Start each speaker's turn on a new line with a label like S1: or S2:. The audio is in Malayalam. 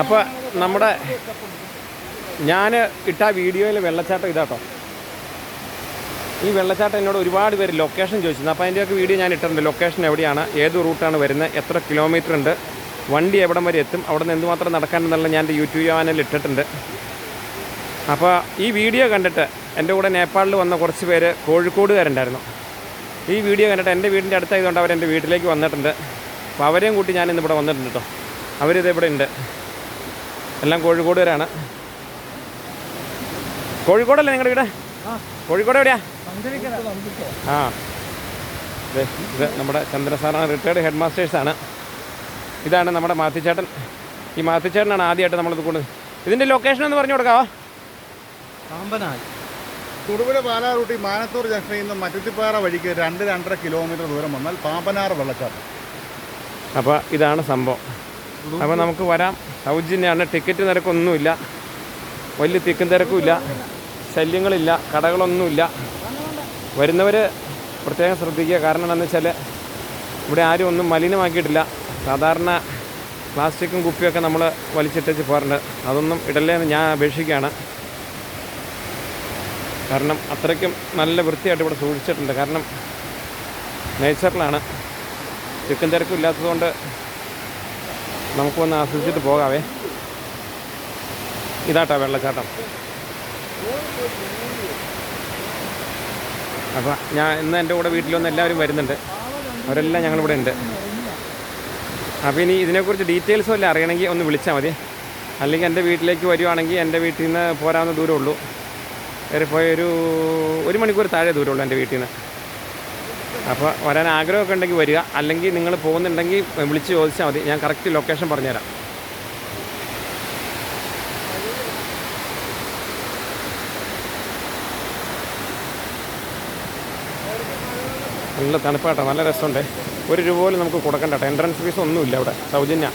S1: അപ്പോൾ നമ്മുടെ ഞാൻ ഇട്ട വീഡിയോയിൽ വെള്ളച്ചാട്ടം ഇതാട്ടോ. ഈ വെള്ളച്ചാട്ടം എന്നോട് ഒരുപാട് പേര് ലൊക്കേഷൻ ചോദിച്ചിരുന്നു. അപ്പോൾ അതിന്റെയൊക്കെ വീഡിയോ ഞാൻ ഇട്ടിട്ടുണ്ട്. ലൊക്കേഷൻ എവിടെയാണ്? ഏത് റൂട്ടാണ് വരുന്നത്? എത്ര കിലോമീറ്റർ ഉണ്ട്? വണ്ടി എവിടം വരെ എത്തും? അവിടെ നിന്ന് എന്തുമാത്രം നടക്കാനെന്നുള്ള ഞാൻ എന്റെ യൂട്യൂബ് ചാനലിൽ ഇട്ടിട്ടുണ്ട്. അപ്പോൾ ഈ വീഡിയോ കണ്ടിട്ട് എന്റെ കൂടെ നേപ്പാളിൽ വന്ന കുറച്ച് പേര് കോഴിക്കോടുകാരുണ്ടായിരുന്നു. ഈ വീഡിയോ കണ്ടിട്ട് എന്റെ വീടിന്റെ അടുത്തായതുകൊണ്ട് അവർ വീട്ടിലേക്ക് വന്നിട്ടുണ്ട്. അപ്പോൾ അവരെയും കൂട്ടി ഇവിടെ വന്നിട്ടുണ്ട് കേട്ടോ അവരിത് ഇവിടെ ഉണ്ട് എല്ലാം കോഴിക്കോട് വരെയാണ്. കോഴിക്കോടല്ലേ നിങ്ങളുടെ വീട്? കോഴിക്കോട് എവിടെയാ? ആ. ഇത് നമ്മുടെ ചന്ദ്ര സാറാണ് റിട്ടയർഡ് ഹെഡ് മാസ്റ്റേഴ്സാണ് ഇതാണ് നമ്മുടെ മാത്തിച്ചേട്ടൻ ഈ മാത്തിച്ചേട്ടനാണ് ആദ്യമായിട്ട് നമ്മളിത് കൊണ്ട് ഇതിന്റെ ലൊക്കേഷൻ ഒന്ന് പറഞ്ഞു കൊടുക്കാവോ?
S2: പാമ്പനായി
S3: തൊടുപുഴ പാലാ റൂട്ടിൽ മാനത്തൂർ ജംഗ്ഷനിൽ നിന്ന് മറ്റത്തിപ്പാറ വഴിക്ക് രണ്ട് രണ്ടര കിലോമീറ്റർ ദൂരം വന്നാൽ പാമ്പനാറ് വെള്ളച്ചാട്ടം.
S1: അപ്പോൾ ഇതാണ് സംഭവം. അപ്പോൾ നമുക്ക് വരാം. സൗജന്യമാണ് ടിക്കറ്റ് നിരക്കൊന്നുമില്ല. വലിയ തിക്കും തിരക്കുമില്ല ശല്യങ്ങളില്ല. കടകളൊന്നുമില്ല. വരുന്നവർ പ്രത്യേകം ശ്രദ്ധിക്കുക. കാരണം എന്താണെന്ന് വെച്ചാൽ ഇവിടെ ആരും ഒന്നും മലിനമാക്കിയിട്ടില്ല. സാധാരണ പ്ലാസ്റ്റിക്കും കുപ്പിയൊക്കെ നമ്മൾ വലിച്ചിട്ടേച്ച് പോകാറുണ്ട്. അതൊന്നും ഇടല്ലേ എന്ന് ഞാൻ അപേക്ഷിക്കുകയാണ്. കാരണം അത്രയ്ക്കും നല്ല വൃത്തിയായിട്ട് ഇവിടെ സൂക്ഷിച്ചിട്ടുണ്ട്. കാരണം നേച്ചറിലാണ് തിക്കും തിരക്കും ഇല്ലാത്തതുകൊണ്ട് നമുക്കൊന്ന് ആസ്വദിച്ചിട്ട് പോകാവേ. ഇതാട്ടാ വെള്ളച്ചാട്ടം. അപ്പോൾ ഞാൻ ഇന്ന് എന്റെ കൂടെ വീട്ടിലൊന്നും എല്ലാവരും വരുന്നുണ്ട്. അവരെല്ലാം ഞങ്ങളിവിടെ ഉണ്ട്. അപ്പോൾ ഇനി ഇതിനെക്കുറിച്ച് ഡീറ്റെയിൽസ് വല്ല അറിയണമെങ്കിൽ ഒന്ന് വിളിച്ചാൽ മതി. അല്ലെങ്കിൽ എന്റെ വീട്ടിലേക്ക് വരുവാണെങ്കിൽ എന്റെ വീട്ടിൽ നിന്ന് പോരാവുന്ന ദൂരമുള്ളൂ. ഏറെ ഒരു ഒരു മണിക്കൂർ താഴെ ദൂരമുള്ളൂ എന്റെ വീട്ടിൽ നിന്ന്. അപ്പോൾ വരാൻ ആഗ്രഹമൊക്കെ ഉണ്ടെങ്കിൽ വരിക. അല്ലെങ്കിൽ നിങ്ങൾ പോകുന്നുണ്ടെങ്കിൽ വിളിച്ച് ചോദിച്ചാൽ മതി. ഞാൻ കറക്റ്റ് ലൊക്കേഷൻ പറഞ്ഞുതരാം. നല്ല തണുപ്പാട്ടോ. നല്ല രസമുണ്ട്. ഒരു രൂപ പോലും നമുക്ക് കൊടുക്കണ്ട കേട്ടോ എൻട്രൻസ് ഫീസ് ഒന്നുമില്ല അവിടെ. സൗജന്യ.